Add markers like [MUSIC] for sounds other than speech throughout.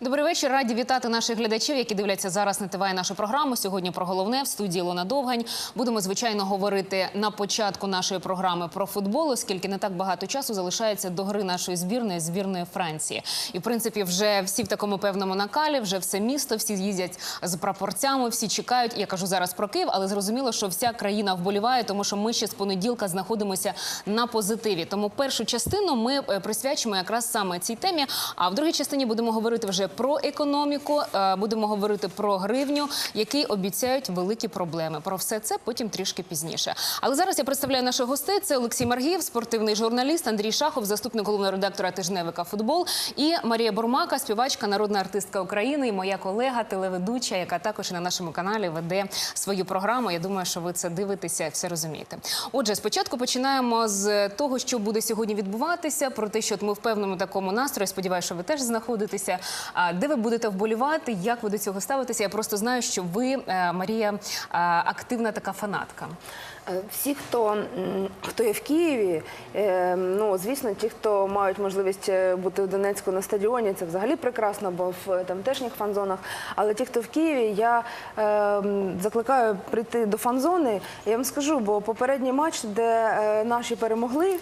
Добрий вечір. Раді вітати наших глядачів, які дивляться зараз на ТВ і нашу програму. Сьогодні про головне в студії Лона Довгань. Будемо звичайно говорити на початку нашої програми про футбол, оскільки не так багато часу залишається до гри нашої збірної збірної Франції. І в принципі, вже всі в такому певному накалі, вже все місто, всі їздять з прапорцями, всі чекають. Я кажу зараз про Київ, але зрозуміло, що вся країна вболіває, тому що ми ще з понеділка знаходимося на позитиві. Тому першу частину ми е, присвячимо якраз саме цій темі. А в другій частині будемо говорити вже про економіку, е, будемо говорити про гривню, які обіцяють великі проблеми. Про все це потім трішки пізніше. Але зараз я представляю наших гостей. Це Олексій Маргієв, спортивний журналіст, Андрій Шахов, заступник головного редактора тижневика Футбол, і Марія Бурмака, співачка, народна артистка України, і моя колега, телеведуча, яка також на нашому каналі веде свою програму. Я думаю, що ви це дивитеся, все розумієте. Отже, спочатку починаємо з того, що буде сьогодні відбуватися, про те, що ми в певному такому настрої. Сподіваюся, що ви теж знаходитеся. Де ви будете вболівати? Як ви до цього ставитеся? Я просто знаю, що ви, е, Марія, е, активна така фанатка. Е, Всі, хто, хто є в Києві, е, ну звісно, ті, хто мають можливість е, бути в Донецьку на стадіоні, це взагалі прекрасно, бо в тамтешніх фан-зонах. Але ті, хто в Києві, я е, закликаю прийти до фан-зони. Я вам скажу, бо попередній матч, де наші перемогли,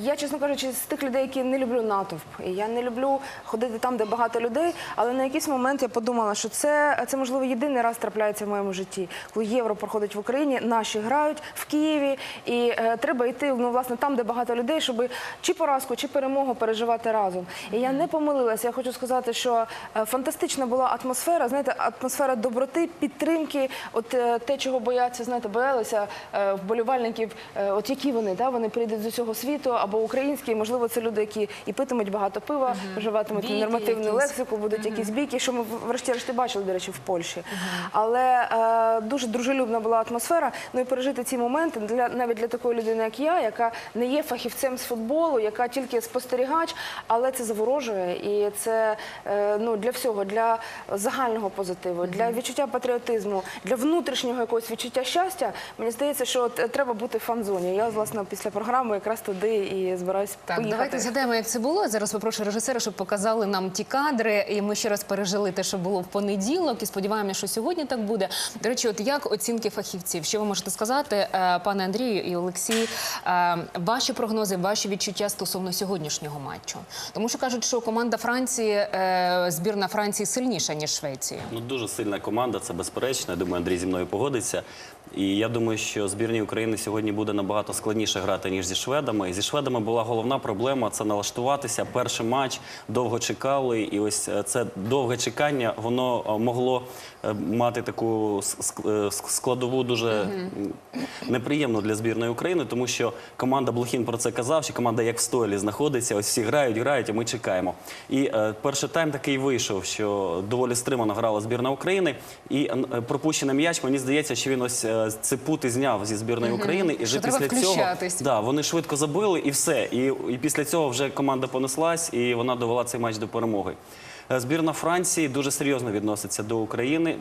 я, чесно кажучи, з тих людей, які не люблю натовп. Я не люблю ходити там, де багато людей. Але на якийсь момент я подумала, що це, це можливо єдиний раз трапляється в моєму житті, коли євро проходить в Україні, наші грають в Києві, і е, треба йти ну, власне там, де багато людей, щоб чи поразку, чи перемогу переживати разом. І я не помилилася. Я хочу сказати, що е, фантастична була атмосфера. Знаєте, атмосфера доброти, підтримки. От е, те, чого бояться, знаєте, боялися е, вболівальників. е, От які вони, да, вони прийдуть з усього світу або українські, можливо, це люди, які і питимуть багато пива, вживатимуть нормативну якісь. лексику, будуть якісь бійки, що ми врешті-решт бачили, до речі, в Польщі. Але е, дуже дружелюбна була атмосфера. Ну і пережити ці моменти для навіть для такої людини, як я, яка не є фахівцем з футболу, яка тільки спостерігач, але це заворожує і це е, ну для всього, для загального позитиву, для відчуття патріотизму, для внутрішнього якогось відчуття щастя. Мені здається, що е, треба бути в фан-зоні. Я власне після програми якраз туди і збираюсь Так, поїхати. давайте згадаємо, як це було. Зараз попрошу режисера, щоб показали нам ті кадри, і ми ще раз пережили те, що було в понеділок, і сподіваємося, що сьогодні так буде. До речі, от як оцінки фахівців? Що ви можете сказати, е, пане Андрію і Олексій? е, Ваші прогнози, ваші відчуття стосовно сьогоднішнього матчу? Тому що кажуть, що команда Франції, е, збірна Франції сильніша ніж Швеції. Ну, дуже сильна команда, це безперечно. Я думаю, Андрій зі мною погодиться. І я думаю, що збірній України сьогодні буде набагато складніше грати, ніж зі шведами. І зі шведами була головна проблема це налаштуватися. Перший матч довго чекали, і ось е, це довге чекання воно е, могло е, мати таку складову дуже неприємну для збірної України, тому що команда Блохін про це казав, що команда як в стойлі знаходиться. Ось всі грають, грають, а ми чекаємо. І перший тайм такий вийшов, що доволі стримано грала збірна України. І пропущений м'яч, мені здається, що він ось е, ці пути зняв зі збірної України. І вже Що треба після цього включатись. да, вони швидко забили і все. І, і після цього вже команда понеслась, і вона довела цей матч до перемоги. Е, Збірна Франції дуже серйозно відноситься до України.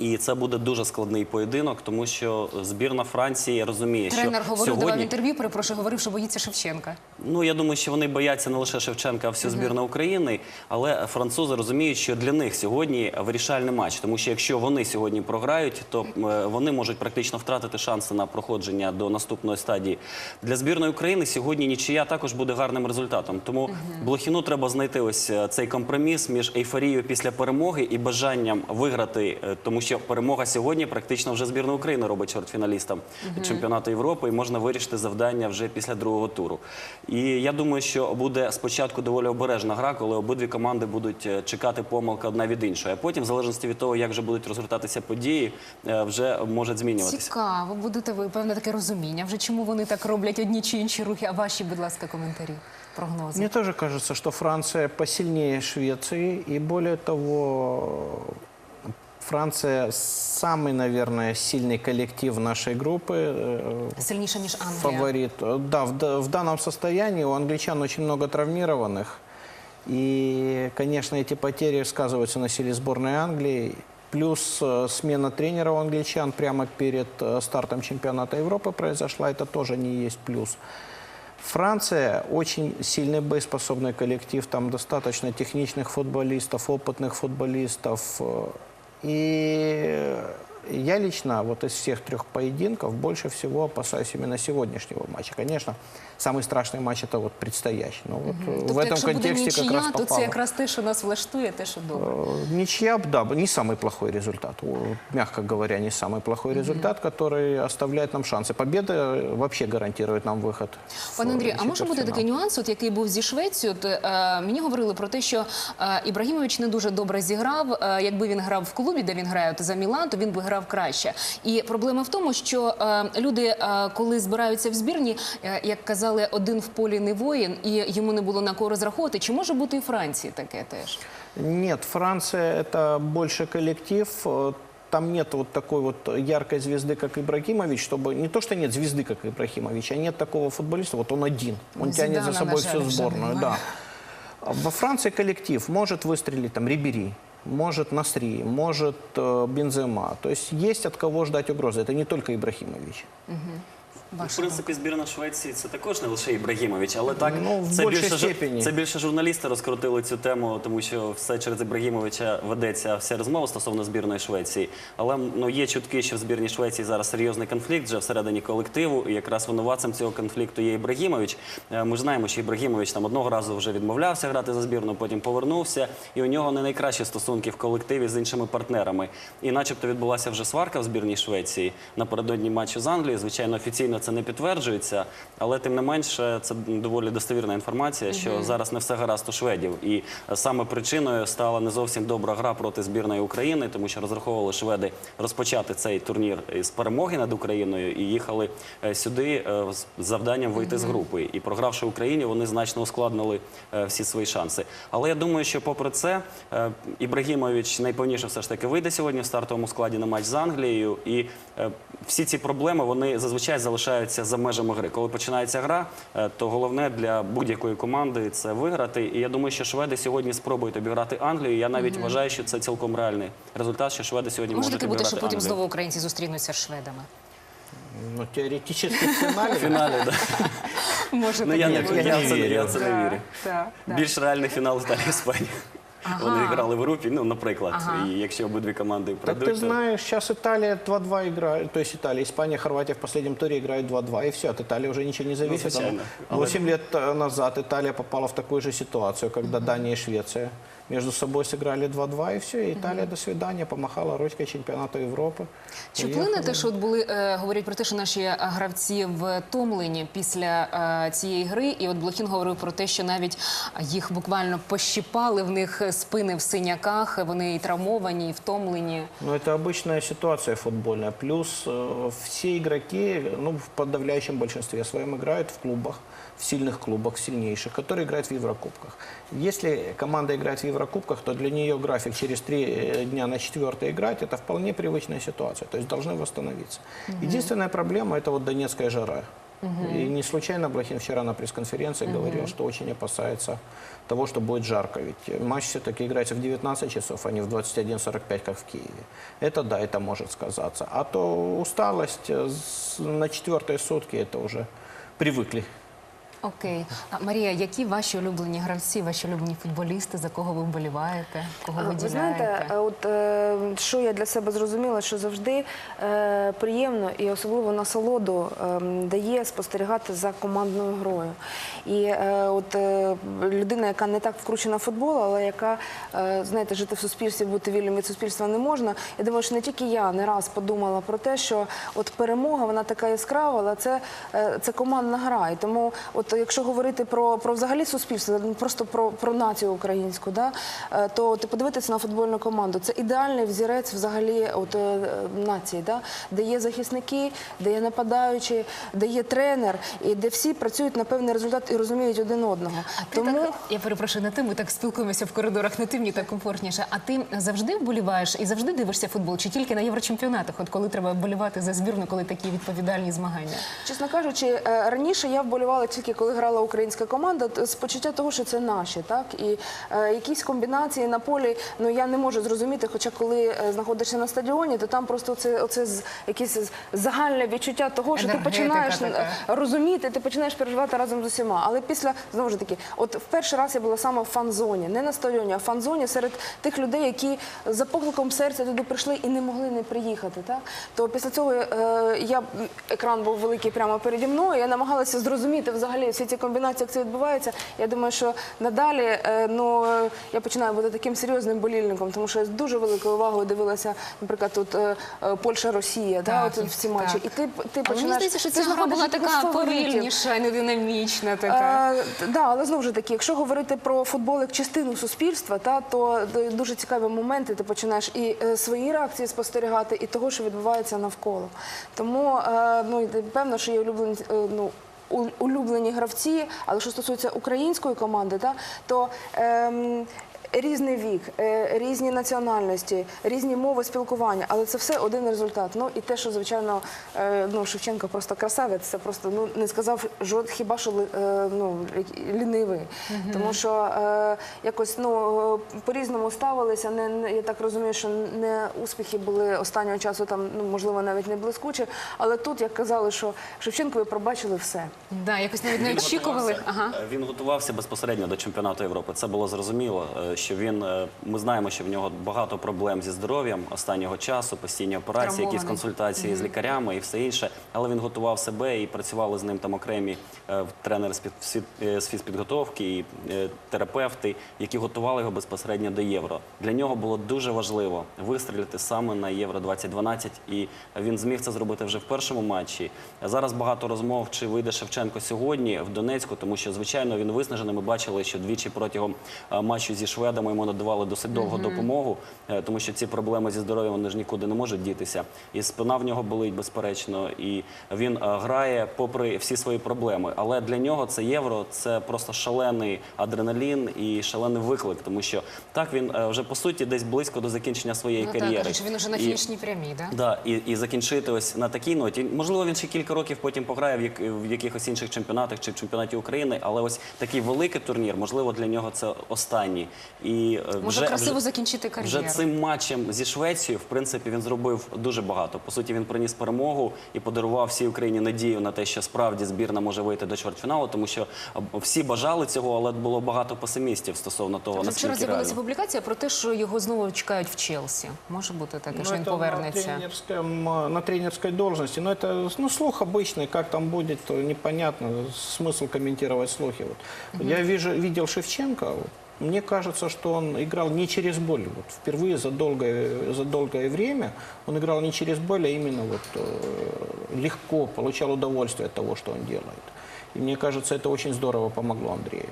І це буде дуже складний поєдинок, тому що збірна Франції розуміє, Тренер що говорив, давав інтерв'ю, перепрошую, говорив, що боїться Шевченка. Ну я думаю, що вони бояться не лише Шевченка, а всю збірну України. Але французи розуміють, що для них сьогодні вирішальний матч, тому що якщо вони сьогодні програють, то е, вони можуть практично втратити шанси на проходження до наступної стадії. Для збірної України сьогодні нічия також буде гарним результатом. Тому Блохіну треба знайти ось е, цей компроміс між ейфорією після перемоги і бажанням виграти, е, тому що перемога сьогодні практично вже збірна України робить чвертьфіналістам чемпіонату Європи, і можна вирішити завдання вже після другого туру. І я думаю, що буде спочатку доволі обережна гра, коли обидві команди будуть е, чекати помилка одна від іншої. А потім, в залежності від того, як вже будуть розгортатися події, е, вже може змінюватися. Цікаво, будете ви певне таке розуміння. Вже чому вони так роблять одні чи інші рухи? А ваші, будь ласка, коментарі, прогнози. Мне тоже кажется, что Франция посильнее Швеции. И более того, Франция самый, наверное, сильный коллектив нашей группы. э, Сильніше ніж Англія. Фаворит. Да, в, да- в данном состоянии у англичан очень много травмированных. И, конечно, эти потери сказываются на силе сборной Англии. Плюс э, смена тренера у англичан прямо перед э, стартом чемпионата Европы произошла. Это тоже не есть плюс. Франция очень сильный боеспособный коллектив, там достаточно техничных футболистов, опытных футболистов. И я лично вот из всех трех поединков больше всего опасаюсь именно сегодняшнего матча. Конечно, самый страшный матч это вот предстоящий. Но вот э, Тобто, в этом якщо буде контексте как раз нічия, то це попало. якраз те, що нас влаштує, те, що добре. Э, Ничья, да, не самый плохой результат. О, Мягко говоря, не самый плохой результат, который оставляет нам шансы. Победа э, вообще гарантирует нам выход. в, Пане Андрію, э, а може бути четвертьфинал. такий нюанс, от який був зі Швецією? От, е, мені говорили про те, що е, Ібрагімович не дуже добре зіграв. Е, якби він грав в клубі, де він грає от, за Мілан, то він би грав краще. І проблема в тому, що е, люди, е, коли збираються в збірні, е, як казали, один в полі не воїн, і йому не було на кого розраховувати. Чи може бути і в Франції таке теж? Нет, Франция это больше коллектив. Э, Там нет вот такой вот яркой звезды, как Ибрагимович, чтобы не то, что нет звезды, как Ибрагимович, а нет такого футболиста. Вот он один, он Зидана, тянет за на собой жаль, всю уже сборную. немає. Да. А Во Франции коллектив может выстрелить там Рибери, может Насри, может э, Бензема. То есть есть от кого ждать угрозы. Это не только Ибрагимович. В принципі, збірна Швеції це також не лише Ібрагімович, але так Ну, в це більше степені. це більше журналісти розкрутили цю тему, тому що все через Ібрагімовича ведеться вся розмова стосовно збірної Швеції. Але ну є чутки, що в збірній Швеції зараз серйозний конфлікт вже всередині колективу, і якраз винуватцем цього конфлікту є Ібрагімович. Е, Ми ж знаємо, що Ібрагімович там одного разу вже відмовлявся грати за збірну, потім повернувся, і у нього не найкращі стосунки в колективі з іншими партнерами. І, начебто, відбулася вже сварка в збірній Швеції напередодні матчу з Англією. Звичайно, офіційно це не підтверджується, але тим не менше це доволі достовірна інформація, що зараз не все гаразд у шведів. І саме причиною стала не зовсім добра гра проти збірної України, тому що розраховували шведи розпочати цей турнір з перемоги над Україною і їхали е, сюди е, з завданням вийти з групи. І програвши Україні, вони значно ускладнили е, всі свої шанси. Але я думаю, що попри це Ібрагімович найповніше все ж таки вийде сьогодні в стартовому складі на матч з Англією. І всі ці проблеми вони зазвичай залишаються за межами гри. Коли починається гра, е, то головне для будь-якої команди це виграти. І я думаю, що шведи сьогодні спробують обіграти Англію. Я навіть вважаю, що це цілком реальний результат, що шведи сьогодні Може можуть таке бути, що потім Англію. знову українці зустрінуться з шведами? Ну, теоретически в финале. В фіналі, да. Може Ну я не Я я це- не я вірю. в це не вірю. Так, так. Більш реальний фінал Італія Іспанія. Вони грали в групі, ну, наприклад. Ага. І якщо обидві команди Так пройдуть, ты то- знаешь, сейчас Италия 2-2 играет, то есть Италия, Испания, Хорватия в последнем туре играют 2-2, и все, от Италии уже ничего не зависит. звичайно. А 8 лет э, назад Италия попала в такую же ситуацию, когда Дания и Швеция между собой сыграли 2-2, и все, и Италия до свидания, помахала ручкой чемпионату Европы. Чи Уехала. вплине те, що от були е, говорять про те, що наші е, гравці втомлені після е, цієї гри, і от Блохін говорив про те, що навіть їх буквально пощипали в них спини в синяках, вони і травмовані, і втомлені. Ну, это обычная ситуация футбольная. Плюс э, все игроки, ну, в подавляющем большинстве своем играют в клубах, В сильных клубах, сильнейших, которые играют в Еврокубках. Если команда играет в Еврокубках, то для нее график через три э, дня на четвертый играть, это вполне привычная ситуация, то есть должны восстановиться. Единственная проблема – это вот донецкая жара. И не случайно Блохин вчера на пресс-конференции говорил, что очень опасается того, что будет жарко. Ведь матч все-таки играется в 19 часов, а не в 21.45, как в Киеве. Это да, это может сказаться. А то усталость э, на четвертые сутки, это уже привыкли. Окей, а Марія, які ваші улюблені гравці, ваші улюблені футболісти, за кого ви вболіваєте, кого ви Ви знаєте, е, от е, що я для себе зрозуміла, що завжди е, приємно і особливо насолоду е, дає спостерігати за командною грою. І е, от е, людина, яка не так вкручена в футбол, але яка е, знаєте, жити в суспільстві, бути вільним від суспільства не можна. Я думаю, що не тільки я не раз подумала про те, що от перемога вона така яскрава, але це, е, це командна гра. І тому, от якщо говорити про, про взагалі суспільство, ну, просто про, про націю українську, да, е, то ти подивитися на футбольну команду. Це ідеальний взірець взагалі от, е, нації, да, де є захисники, де є нападаючі, де є тренер, і де всі працюють на певний результат і розуміють один одного. Ти так, я перепрошую на ти, ми так спілкуємося в коридорах, на ти мені так комфортніше. А ти завжди вболіваєш і завжди дивишся футбол, чи тільки на єврочемпіонатах, от коли треба вболівати за збірну, коли такі відповідальні змагання? Чесно кажучи, е, раніше я вболівала тільки коли коли грала українська команда, з почуття того, що це наші, так і е, якісь комбінації на полі. Ну я не можу зрозуміти. Хоча коли е, знаходишся на стадіоні, то там просто це оце з- якесь загальне відчуття того, що ти починаєш така. е, розуміти, ти починаєш переживати разом з усіма. Але після знову ж таки, от в перший раз я була саме в фан-зоні, не на стадіоні, а в фан-зоні серед тих людей, які за покликом серця туди прийшли і не могли не приїхати. Так то після цього е, я екран був великий прямо переді мною. Я намагалася зрозуміти взагалі всі ці комбінації, як це відбувається. Я думаю, що надалі е, ну я починаю бути таким серйозним болільником, тому що я з дуже великою увагою дивилася, наприклад, тут е, е, Польща, Росія, да, от в ці так. матчі. І ти ти починаєш мені здається, що ця гра була така повільніша, не динамічна така. Да, але знову ж таки, якщо говорити про футбол як частину суспільства, та то дуже цікаві моменти. Ти починаєш і свої реакції спостерігати, і того, що відбувається навколо. Тому ну певно, що є улюблені. ну, Улюблені гравці, але що стосується української команди, та, то ем, різний вік, е, різні національності, різні мови спілкування, але це все один результат. Ну і те, що звичайно, е, ну Шевченко просто красавець, це просто ну не сказав жод, хіба що ли- е, ну лінивий, тому що якось ну е, по-різному ставилися. Не, я так розумію, що не успіхи були останнього часу, там ну можливо навіть не блискучі, але тут як казали, що Шевченкові пробачили все. Да, якось навіть не очікували. Ага. Він готувався безпосередньо до чемпіонату Європи. Це було зрозуміло, що він е, ми знаємо, що в нього багато проблем зі здоров'ям останнього часу, постійні операції, якісь консультації з лікарями і все інше. Але він готував себе і працювали з ним там окремі е, тренери з е, з фізпідготовки і терапевти, які готували його безпосередньо до євро. Для нього було дуже важливо вистрілити саме на євро 2012 і він зміг це зробити вже в першому матчі. Зараз багато розмов, чи вийде Шевченко сьогодні в Донецьку, тому що звичайно він виснажений. Ми бачили, що двічі протягом матчу зі шведами йому надавали досить довго допомогу, е, тому що ці проблеми зі здоров'ям вони ж нікуди не можуть дітися. І спина в нього болить безперечно, і він е, грає попри всі свої проблеми. Але для нього це євро, це просто шалений адреналін і шалений виклик, тому що так він е, вже по суті десь близько до закінчення своєї Ну, так, кар'єри. кажуть, що він уже на І- фінішній прямій, да? Да, і, і закінчити ось на такій ноті. Можливо, він ще кілька років потім пограє в, як, в якихось інших чемпіонатах чи в чемпіонаті України, але ось такий великий турнір, можливо, для нього це останній. І е, Може вже, красиво вже, закінчити кар'єру. вже цим матчем зі Швецією, в принципі, він зробив дуже багато. По суті, він приніс перемогу і подарував всій Україні надію на те, що справді збірна може вийти до чвертьфіналу, тому що е, всі бажали цього, але було багато песимістів стосовно того, Вже вчора наскільки з'явилася реально. публікація про те, що його знову чекають в Челсі. Може бути таке, Ну, що він это На, повернеться. тренерском, э, на тренерской должности. Но это ну, слух обычный, как там будет, то непонятно. Смысл комментировать слухи. Вот. Я вижу, видел Шевченко. Мне кажется, что он играл не через боль. Вот впервые за долгое, за долгое время он играл не через боль, а именно вот, э, легко, получал удовольствие от того, что он делает. И мне кажется, это очень здорово помогло Андрею.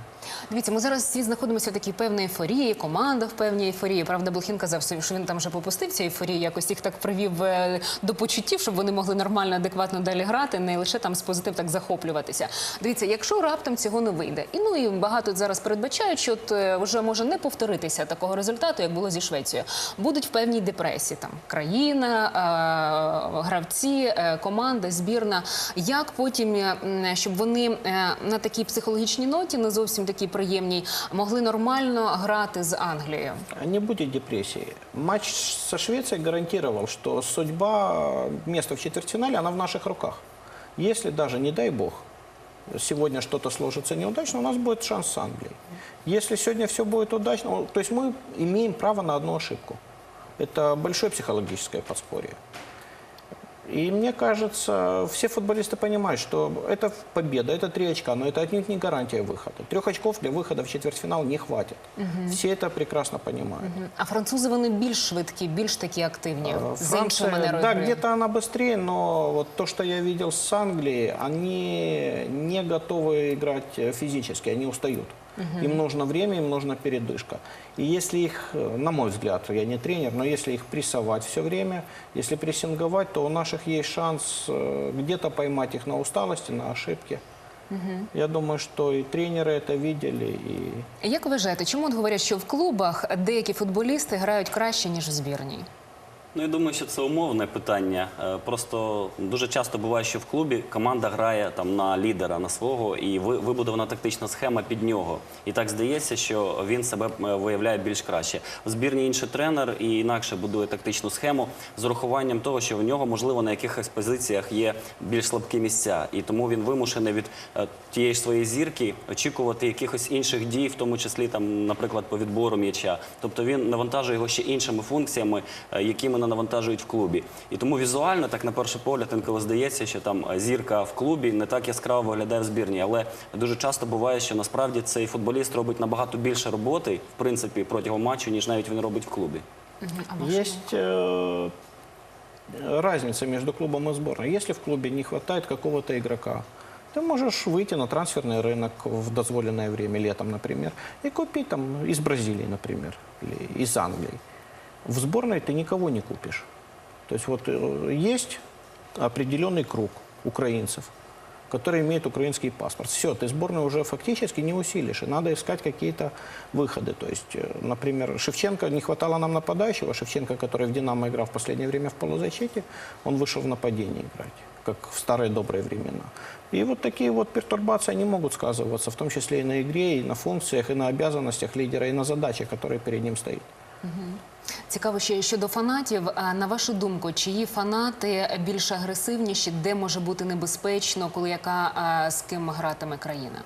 Дивіться, ми зараз всі знаходимося в такій певній ейфорії, команда в певній ейфорії. Правда, Блохін казав, що він там вже попустив цю ейфорію, якось їх так привів е, до почуттів, щоб вони могли нормально, адекватно далі грати, не лише там з позитив так захоплюватися. Дивіться, якщо раптом цього не вийде, і ну і багато зараз передбачають, що от, е, вже може не повторитися такого результату, як було зі Швецією. Будуть в певній депресії там країна, е, гравці, команда, збірна. Як потім, щоб вони е, на такій психологічній ноті, не зовсім такій приємній, могли нормально грати з Англією? Не будет депрессии. Матч со Швецией гарантировал, что судьба места в четвертьфинале, она в наших руках. Если даже, не дай бог, сегодня что-то сложится неудачно, у нас будет шанс с Англией. Если сегодня все будет удачно, то есть мы имеем право на одну ошибку. Это большое психологическое подспорье. И мне кажется, все футболисты понимают, что это победа, это три очка, но это отнюдь не гарантия выхода. Трех очков для выхода в четвертьфинал не хватит. Все это прекрасно понимают. А французи вони більш швидкі, більш такі активні, Э, з іншою Франция, манерою. да, гри. где-то она быстрее, но вот то, что я видел с Англией, они не готовы играть э, физически, они устают. Им нужно время, им нужна передышка. И если их, э, на мой взгляд, я не тренер, но если их прессовать все время, если прессинговать, то у наших есть шанс э, где-то поймать их на усталости, на ошибки. Я думаю, что и тренеры это видели, и Як ви вважаєте, чому от говорять, що в клубах деякі футболісти грають краще ніж в збірній? Ну, я думаю, що це умовне питання. Е, Просто дуже часто буває, що в клубі команда грає там на лідера, на свого, і ви- вибудована тактична схема під нього. І так здається, що він себе е, виявляє більш краще. В збірні інший тренер і інакше будує тактичну схему з урахуванням того, що в нього можливо на якихось позиціях є більш слабкі місця, і тому він вимушений від е, тієї ж своєї зірки очікувати якихось інших дій, в тому числі там, наприклад, по відбору м'яча. Тобто він навантажує його ще іншими функціями, якими не навантажують в клубі. І тому візуально, так на перший погляд, інколи здається, що там е, зірка в клубі не так яскраво виглядає в збірні. Але дуже часто буває, що насправді цей футболіст робить набагато більше роботи, в принципі, протягом матчу, ніж навіть він робить в клубі. Есть э, разница между клубом и сборной. Если в клубе не хватает какого-то игрока, ты можешь выйти на трансферный рынок в дозволенное время, летом, например, и купить там из Бразилии, например, или из Англии. В сборной ты никого не купишь. То есть вот э, есть определенный круг украинцев, которые имеют украинский паспорт. Все, ты сборную уже фактически не усилишь, и надо искать какие-то выходы. То есть, э, например, Шевченко, не хватало нам нападающего, Шевченко, который в «Динамо» играл в последнее время в полузащите, он вышел в нападение играть, как в старые добрые времена. И вот такие вот пертурбации, они могут сказываться, в том числе и на игре, и на функциях, и на обязанностях лидера, и на задачах, которые перед ним стоят. Цікаво ще щодо фанатів. На вашу думку, чиї фанати більш агресивніші, де може бути небезпечно, коли яка з ким гратиме країна?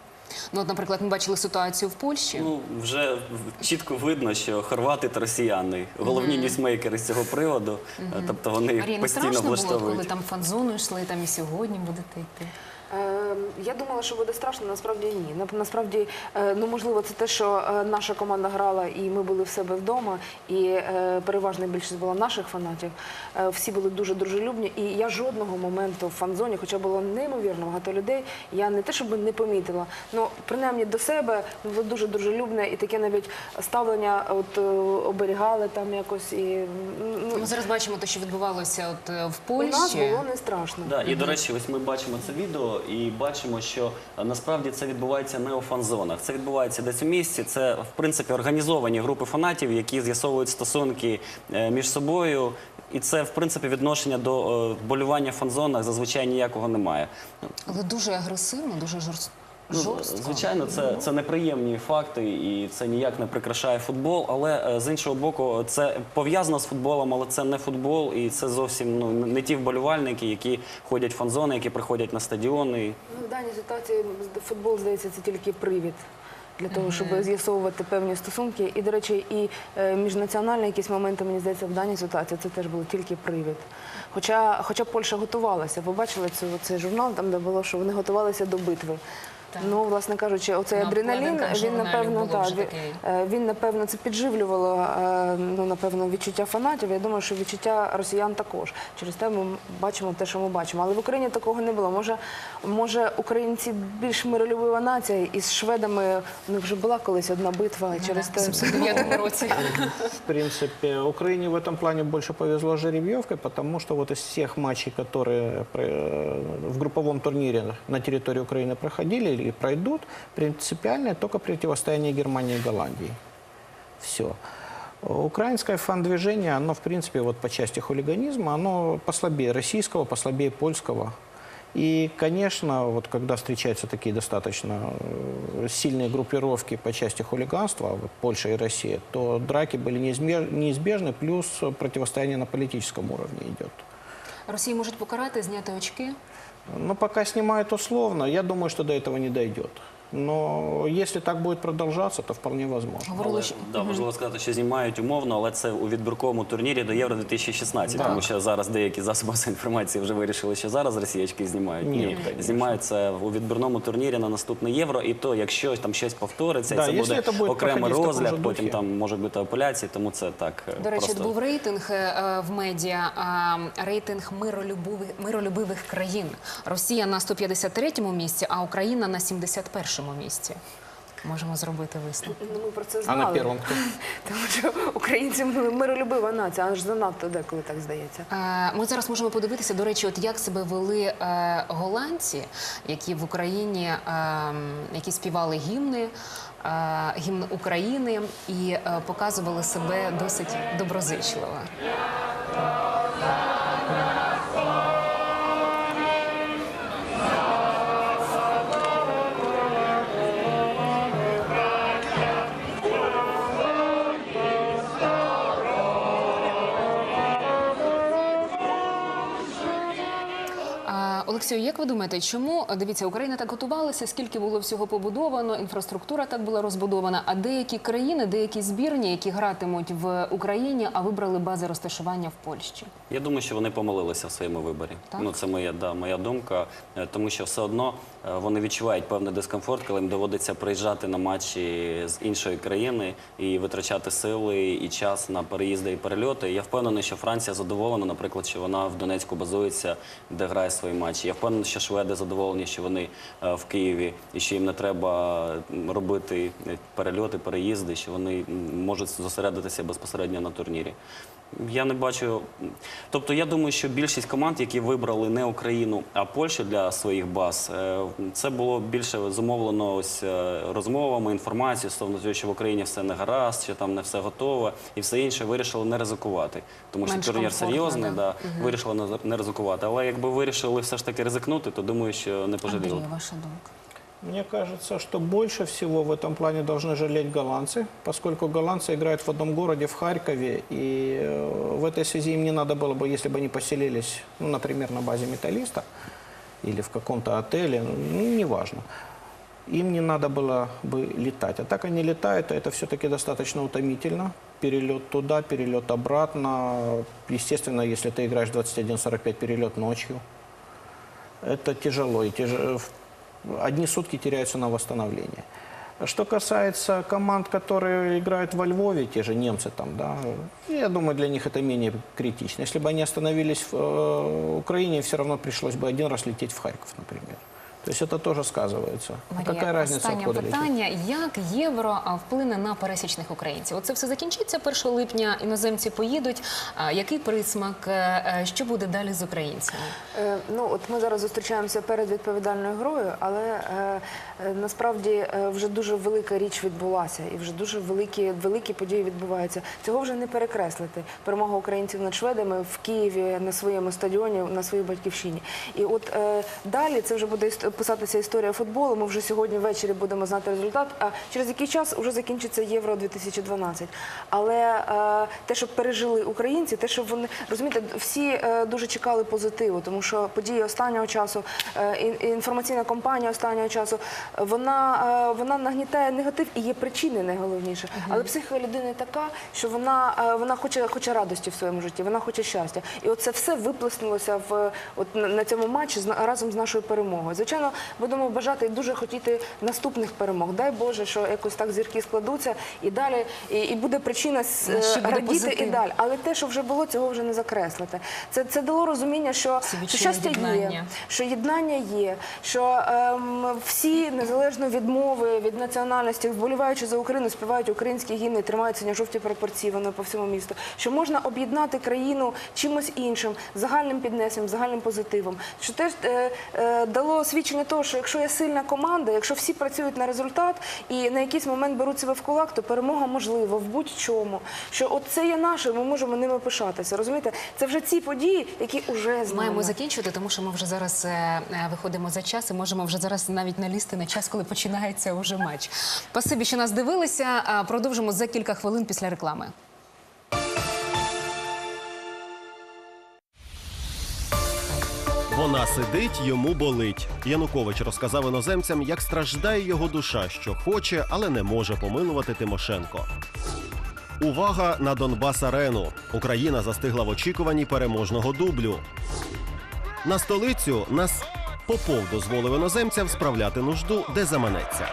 Ну, от, наприклад, ми бачили ситуацію в Польщі. Ну вже чітко видно, що хорвати та росіяни головні ньюсмейкери з цього приводу. Е, Тобто вони Марія, не постійно страшно було, коли там фан-зону йшли, там і сьогодні будете йти. Е, Я думала, що буде страшно, насправді ні. На- Насправді, е, ну можливо, це те, що е, наша команда грала, і ми були в себе вдома, і е, переважна більшість була наших фанатів. Всі були дуже дружелюбні. І я жодного моменту в фан-зоні, хоча було неймовірно багато людей, я не те, щоб не помітила, ну принаймні до себе було дуже дружелюбне, і таке навіть ставлення от оберігали там якось. І ну, Ми зараз бачимо те, що відбувалося от в у нас було не страшно. Да, і до речі, ось ми бачимо це відео і бачимо, що насправді це відбувається не у фан-зонах. Це відбувається десь у місті. Це в принципі організовані групи фанатів, які з'ясовують стосунки е, між собою. І це в принципі відношення до е, болювання в фан-зонах зазвичай ніякого немає. Але дуже агресивно, дуже жорст... Ну, жорстко. Звичайно, це, це неприємні факти, і це ніяк не прикрашає футбол. Але е, з іншого боку, це пов'язано з футболом, але це не футбол, і це зовсім ну не ті вболівальники, які ходять в фан-зони, які приходять на стадіони. Ну, в даній ситуації футбол здається це тільки привід. Для того, щоб з'ясовувати певні стосунки. І, до речі, і е, міжнаціональні якісь моменти, мені здається, в даній ситуації це теж було тільки привід. Хоча, хоча Польща готувалася. Ви бачили цю, цей журнал, там де було, що вони готувалися до битви. Так. Ну, власне кажучи, оцей На адреналін, обкладинках він журналів напевно було так, вже він, такий. е, він напевно це підживлювало е, ну, напевно, відчуття фанатів. Я думаю, що відчуття росіян також. Через те ми бачимо те, що ми бачимо. Але в Україні такого не було. Може, може українці більш миролюбива нація, і з шведами ну, вже була колись одна битва. і через в те 79-му році. В принципе, Украине в этом плане больше повезло с жеребьевкой, потому что вот из всех матчей, которые э, в групповом турнире на территории Украины проходили или пройдут, принципиальное только противостояние Германии и Голландии. Все. Украинское фан-движение, оно, в принципе, вот по части хулиганизма, оно послабее российского, послабее польского. И, конечно, вот когда встречаются такие достаточно э, сильные группировки по части хулиганства, вот Польша и Россия, то драки были неизбежны, плюс противостояние на политическом уровне идет. Росії можуть покарати, зняти очки. Но пока снимают условно, я думаю, что до этого не дойдет. Но если так будет продолжаться, то вполне возможно. Але, да, важливо сказати, що знімають умовно, але це у відбірковому турнірі до Євро 2016, тому що зараз деякі засоби [LAUGHS] інформації вже вирішили, що зараз росіячки знімають. Ні, Ні, конечно. знімають це у відбірному турнірі на наступне євро. І то, якщо там щось повториться, Да, це якщо буде це буде окремий розгляд, потім духі. там може бути апеляції, тому це так е, До речі, просто. був рейтинг е, в медіа, а, рейтинг миролюбивих, миролюбивих країн. Росія на 153-му місці, а Україна на 71-му місці. Можемо зробити висновок. Ну, ми про це А знали. на первом кто? [LAUGHS] Тому що українці ми- миролюбива нація, аж занадто деколи так здається. Е, Ми зараз можемо подивитися, до речі, от як себе вели е, голландці, які в Україні е, які співали гімни, е, гімн України і показували себе досить доброзичливо. Олексію, як ви думаєте, чому дивіться, Україна так готувалася, скільки було всього побудовано, інфраструктура так була розбудована, а деякі країни, деякі збірні, які гратимуть в Україні, а вибрали бази розташування в Польщі? Я думаю, що вони помилилися в своєму виборі. Так? Ну це моя да, моя думка, Е, тому що все одно е, вони відчувають певний дискомфорт, коли їм доводиться приїжджати на матчі з іншої країни і витрачати сили і час на переїзди і перельоти. Я впевнений, що Франція задоволена, наприклад, що вона в Донецьку базується, де грає свої матчі. Я впевнений, що шведи задоволені, що вони е, в Києві і що їм не треба робити перельоти, переїзди, що вони можуть зосередитися безпосередньо на турнірі. Я не бачу. Тобто, я думаю, що більшість команд, які вибрали не Україну, а Польщу для своїх баз, е, це було більше зумовлено ось е, розмовами, інформацією стосовно того, що в Україні все не гаразд, що там не все готове, і все інше вирішили не ризикувати. Тому що Менш турнір серйозний, да. да, вирішили не- не ризикувати. Але якби вирішили все ж таки ризикнути, то думаю, що не пожаліли. Андрій, ваша думка? Мне кажется, что больше всего в этом плане должны жалеть голландцы, поскольку голландцы играют в одном городе, в Харькове, и э, в этой связи им не надо было бы, если бы они поселились, ну, например, на базе металлиста или в каком-то отеле, ну, неважно. Им не надо было бы летать. А так они летают, а это все-таки достаточно утомительно. Перелет туда, перелет обратно. Естественно, если ты играешь 21.45, перелет ночью. Это тяжело. И тяж- в- Одни сутки теряются на восстановление. Что касается команд, которые играют во Львове, те же немцы там, да, я думаю, для них это менее критично. Если бы они остановились в э, Украине, все равно пришлось бы один раз лететь в Харьков, например. То есть это тоже сказывается. Марія, Какая разница, останнє питання: як євро а, вплине на пересічних українців? Оце все закінчиться 1 липня. Іноземці поїдуть. А, який присмак? Е, е, Що буде далі з українцями? Е, Ну, от ми зараз зустрічаємося перед відповідальною грою, але е, е, насправді е, вже дуже велика річ відбулася, і вже дуже великі, великі події відбуваються. Цього вже не перекреслити. Перемога українців над шведами в Києві на своєму стадіоні, на своїй батьківщині. І от е, далі це вже буде іс- писатися історія футболу. Ми вже сьогодні ввечері будемо знати результат. А через який час вже закінчиться Євро 2012. Але е, те, що пережили українці, те, що вони розумієте, всі е, дуже чекали позитиву, тому що події останнього часу, е, інформаційна кампанія останнього часу, вона, вона нагнітає негатив і є причини найголовніше. Але психіка людини така, що вона, вона хоче, хоче радості в своєму житті, вона хоче щастя. І от це все виплеснулося в от на, на цьому матчі з- разом з нашою перемогою. Звичайно, будемо бажати і дуже хотіти наступних перемог. Дай Боже, що якось так зірки складуться і далі, і, і буде причина радіти і далі. Але те, що вже було, цього вже не закреслити. Це, це дало розуміння, що, що щастя є, що єднання є, що ем, всі незалежно від мови, від національності, вболіваючи за Україну, співають українські гімни, тримають синьо-жовті прапорці вони по всьому місту. Що можна об'єднати країну чимось іншим, загальним піднесенням, загальним позитивом. Що теж е, е, дало свідчення того, що якщо є сильна команда, якщо всі працюють на результат і на якийсь момент беруть себе в кулак, то перемога можлива в будь-чому. Що от це є наше, ми можемо ними пишатися. Розумієте, це вже ці події, які вже з Маємо закінчувати, тому що ми вже зараз е, е, виходимо за час і можемо вже зараз навіть налізти на час, коли починається вже матч. Спасибі, що нас дивилися. Продовжимо за кілька хвилин після реклами. Вона сидить, йому болить. Янукович розказав іноземцям, як страждає його душа, що хоче, але не може помилувати Тимошенко. Увага на Донбас Арену. Україна застигла в очікуванні переможного дублю. На столицю нас Попов дозволив іноземцям справляти нужду, де заманеться.